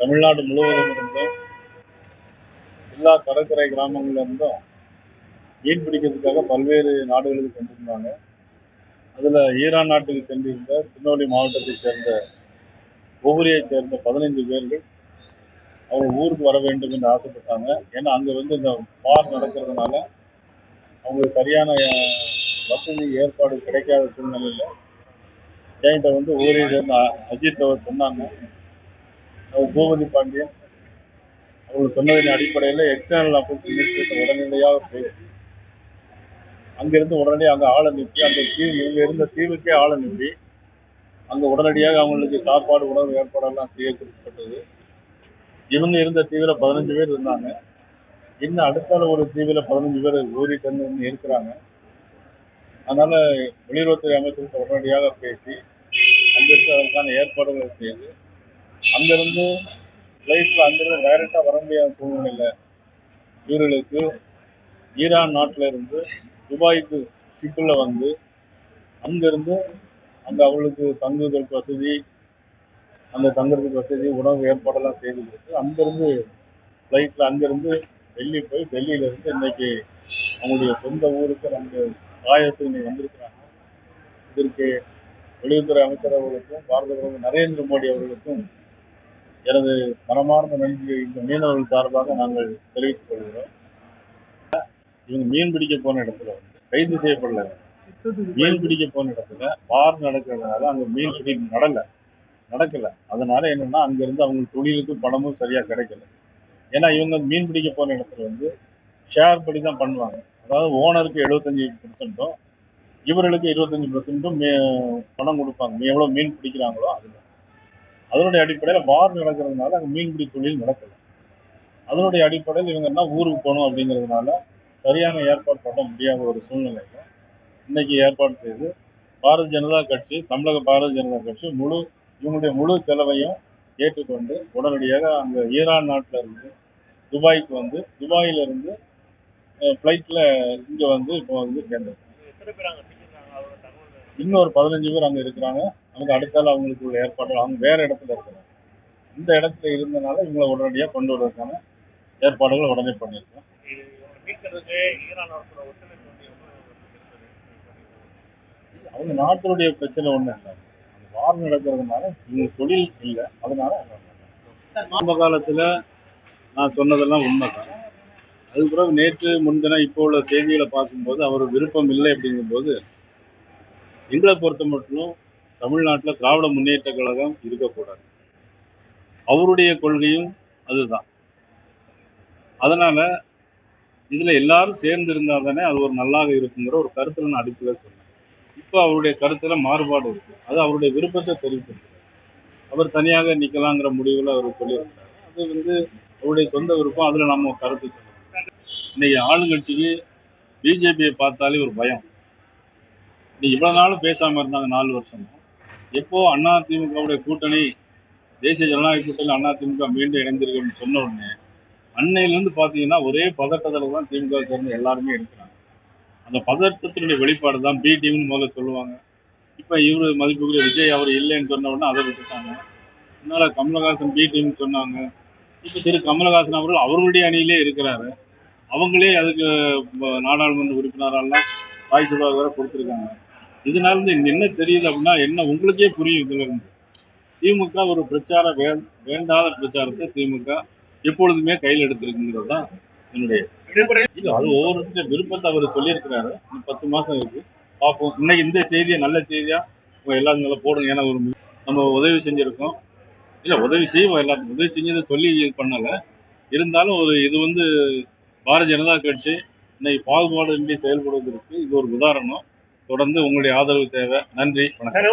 தமிழ்நாடு முழுவதும் இருந்தும் எல்லா கடற்கரை கிராமங்கள்ல இருந்தும் மீன் பிடிக்கிறதுக்காக பல்வேறு நாடுகளுக்கு சென்றிருந்தாங்க. அதுல ஈரான் நாட்டுக்கு சென்றிருந்த திருநெல்வேலி மாவட்டத்தை சேர்ந்த ஒவ்வொரியை சேர்ந்த பதினைந்து பேர்கள் அவங்க ஊருக்கு வர வேண்டும் என்று ஆசைப்பட்டாங்க. ஏன்னா அங்க வந்து இந்த பார் நடக்கிறதுனால அவங்களுக்கு சரியான வசதி ஏற்பாடு கிடைக்காத சூழ்நிலையில் என்கிட்ட வந்து ஊரை சேர்ந்த அஜித் அவர் சொன்னாங்க. அவர் பூபதி பாண்டியன். அவங்க சொன்னதின் அடிப்படையில் எக்ஸ்டர்னல் அஃபேர்ஸ் மினிஸ்டர் உடனடியாக பேசி அங்கிருந்து உடனடியாக அங்கே ஆளை நிறுத்தி அந்த தீவு இவங்க இருந்த தீவுக்கே ஆளை நிறுத்தி அங்கே உடனடியாக அவங்களுக்கு சாப்பாடு உணவு ஏற்பாடெல்லாம் செய்ய கொடுக்கப்பட்டது இவங்க இருந்த தீவில் பதினஞ்சு பேர் இருந்தாங்க. இன்னும் அடுத்தால ஒரு தீவில் பதினஞ்சு பேர் ஊறி தந்து இருக்கிறாங்க. அதனால் வெளியுறவுத்துறை அமைச்சர்கிட்ட உடனடியாக பேசி அங்கிருந்து அதற்கான ஏற்பாடுகளை செய்து அங்கிருந்து ஃப்ளைட்டில் அங்கிருந்து டைரெக்டாக வர முடியாத சூழ்நிலையில் இவர்களுக்கு ஈரான் நாட்டில் இருந்து துபாய்க்கு ஷிப்பில் வந்து அங்கிருந்து அங்கே அவளுக்கு தங்குவதற்கு வசதி அந்த தங்குறதுக்கு வசதி உணவு ஏற்பாடெல்லாம் செய்து கொடுத்து அங்கிருந்து ஃப்ளைட்டில் அங்கிருந்து டெல்லி போய் டெல்லியிலேருந்து இன்னைக்கு அவங்களுடைய சொந்த ஊருக்கு நம்ம ஆயத்துக்கு இன்னைக்கு வந்திருக்கிறாங்க. இதற்கு வெளியுறவுத்துறை அமைச்சர் அவர்களுக்கும் பாரத பிரதமர் நரேந்திர மோடி அவர்களுக்கும் எனது மனமார்ந்த நன்றியை இந்த மீனவர்கள் சார்பாக நாங்கள் தெரிவித்துக் கொள்கிறோம். இவங்க மீன் பிடிக்க போன இடத்துல வந்து கைது செய்யப்படல. மீன் பிடிக்க போன இடத்துல பார் நடக்கிறதுனால அங்க மீன் பிடி நடல நடக்கல. அதனால என்னன்னா அங்க இருந்து அவங்க தொழிலுக்கு பணமும் சரியா கிடைக்கல. ஏன்னா இவங்க மீன் பிடிக்க போன இடத்துல வந்து ஷேர் படி தான் பண்ணுவாங்க. அதாவது ஓனருக்கு எழுபத்தஞ்சு பர்சன்ட்டும் இவர்களுக்கு இருபத்தஞ்சு பர்சன்ட்டும் பணம் கொடுப்பாங்க. எவ்வளவு மீன் பிடிக்கிறாங்களோ அதுல அதனுடைய அடிப்படையில் பார் நடக்கிறதுனால அங்கே மீன்பிடி தொழில் நடக்கல. அதனுடைய அடிப்படையில் இவங்க என்ன ஊருக்கு போகணும் அப்படிங்கிறதுனால சரியான ஏற்பாடு பண்ண முடியாத ஒரு சூழ்நிலையில இன்னைக்கு ஏற்பாடு செய்து பாரதிய ஜனதா கட்சி தமிழக பாரதிய ஜனதா கட்சி முழு இவங்களுடைய முழு செலவையும் ஏற்றுக்கொண்டு உடனடியாக அங்கே ஈரான் நாட்டில் இருந்து துபாய்க்கு வந்து துபாயிலிருந்து ஃப்ளைட்டில் இங்கே வந்து இப்போ வந்து சேர்ந்தது இன்னொரு பதினஞ்சு பேர் அங்கே இருக்கிறாங்க அவங்க அடுத்தால அவங்களுக்கு உள்ள ஏற்பாடு அவங்க வேற இடத்துல இருக்கிறாங்க இந்த இடத்துல இருந்தனால இவங்களை உடனடியாக கொண்டு வருவதற்கான ஏற்பாடுகள் உடனே பண்ணியிருக்கோம்? அவங்க நாட்டினுடைய பிரச்சனை ஒன்றும் இல்லை அந்த வார் நடக்கிறதுனால இவங்க தொழில் இல்லை அதனால. ஆரம்ப காலத்தில் நான் சொன்னதெல்லாம் உண்மைதான் அதுக்கு பிறகு நேற்று முன்தினம் இப்போ உள்ள செய்திகளை பார்க்கும்போது அவர் விருப்பம் இல்லை அப்படிங்கும்போது எங்களை பொறுத்த மட்டும் தமிழ்நாட்டில் திராவிட முன்னேற்ற கழகம் இருக்கக்கூடாது. அவருடைய கொள்கையும் அதுதான். அதனால இதுல எல்லாரும் சேர்ந்து இருந்தால் தானே அது ஒரு நல்லாக இருக்குங்கிற ஒரு கருத்துல நான் அடிப்படையில சொன்னேன். இப்போ அவருடைய கருத்துல மாறுபாடு இருக்கு. அது அவருடைய விருப்பத்தை தெரிவித்திருக்கிறார். அவர் தனியாக நிக்கலாங்கிற முடிவுல அவர் சொல்லியிருக்கிறார். அது வந்து அவருடைய சொந்த விருப்பம். அதுல நம்ம கருத்து சொல்லணும் இன்னைக்கு ஆளுங்கட்சிக்கு பிஜேபியை பார்த்தாலே ஒரு பயம். நீ இவ்வளவு நாளும் பேசாம இருந்தாங்க நாலு வருஷம். எப்போ அண்ணா திமுகவுடைய கூட்டணி தேசிய ஜனநாயக கூட்டணி அண்ணா திமுக மீண்டும் இணைந்திருக்குன்னு சொன்ன உடனே அன்னையிலிருந்து பாத்தீங்கன்னா ஒரே பதட்டத்துல தான் திமுக சேர்ந்து எல்லாருமே இருக்கிறாங்க. அந்த பதட்டத்தினுடைய வெளிப்பாடு தான் பி டீம்னு முதல்ல சொல்லுவாங்க. இப்ப இவரு மதிப்புக்குரிய விஜய் அவர் இல்லைன்னு சொன்ன உடனே அதை விட்டுட்டாங்க. முன்னால கமலஹாசன் பி டீம் சொன்னாங்க. இப்ப திரு கமலஹாசன் அவர்கள் அவர்களுடைய அணியிலே இருக்கிறாரு. அவங்களே அதுக்கு நாடாளுமன்ற உறுப்பினரெல்லாம் வாய் சுடாக கொடுத்துருக்காங்க. இதனால இருந்து என்ன தெரியுது அப்படின்னா என்ன உங்களுக்கே புரியும் இதுல இருந்து. திமுக ஒரு பிரச்சார வே வேண்டாத பிரச்சாரத்தை திமுக எப்பொழுதுமே கையில் எடுத்திருக்குங்கிறது தான் என்னுடைய இல்ல அது ஒவ்வொருத்தருடைய விருப்பத்தை அவர் சொல்லியிருக்கிறாரு. பத்து மாசம் இருக்கு. பார்ப்போம். இன்னைக்கு இந்த செய்தியை நல்ல செய்தியா உங்க எல்லாரும் நல்லா போடுங்க. ஏன்னா ஒரு நம்ம உதவி செஞ்சிருக்கோம். இல்ல உதவி செய்வோம் எல்லாத்துக்கும். உதவி செஞ்சதை சொல்லி இது பண்ணல. இருந்தாலும் ஒரு இது வந்து பாரதிய ஜனதா கட்சி இன்னைக்கு பாகுபாடின்றி செயல்படுவதற்கு இது ஒரு உதாரணம். தொடர்ந்து உங்களுடைய ஆதரவு தேவை. நன்றி. வணக்கம்.